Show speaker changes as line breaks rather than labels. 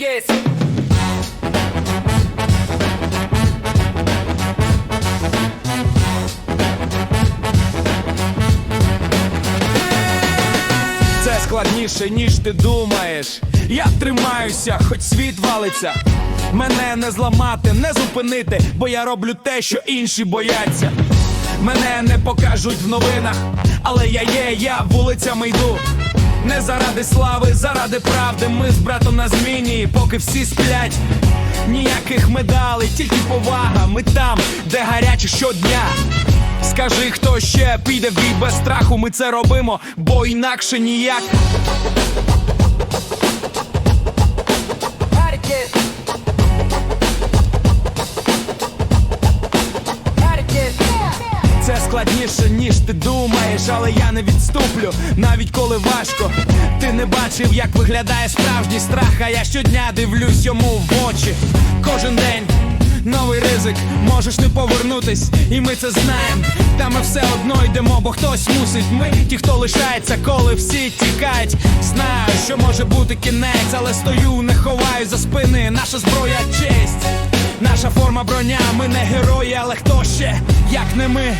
Vergis.
Це складніше, ніж ти думаєш. Я тримаюся, хоч світ валиться. Мене не зламати, не зупинити, бо я роблю те, що інші бояться. Мене не покажуть в новинах, але я є, я вулицями йду. Не заради слави, заради правди. Ми з братом на зміні, поки всі сплять. Ніяких медалей, тільки повага. Ми там, де гаряче щодня. Скажи, хто ще піде в бій без страху, ми це робимо, бо інакше ніяк. Складніше, ніж ти думаєш, але я не відступлю, навіть коли важко. Ти не бачив, як виглядає справжній страх, а я щодня дивлюсь йому в очі. Кожен день новий ризик, можеш не повернутись, і ми це знаємо. Та ми все одно йдемо, бо хтось мусить. Ми ті, хто лишається, коли всі тікають. Знаю, що може бути кінець, але стою, не ховаю за спини. Наша зброя честь, наша форма броня. Ми не герої, але хто ще, як не ми.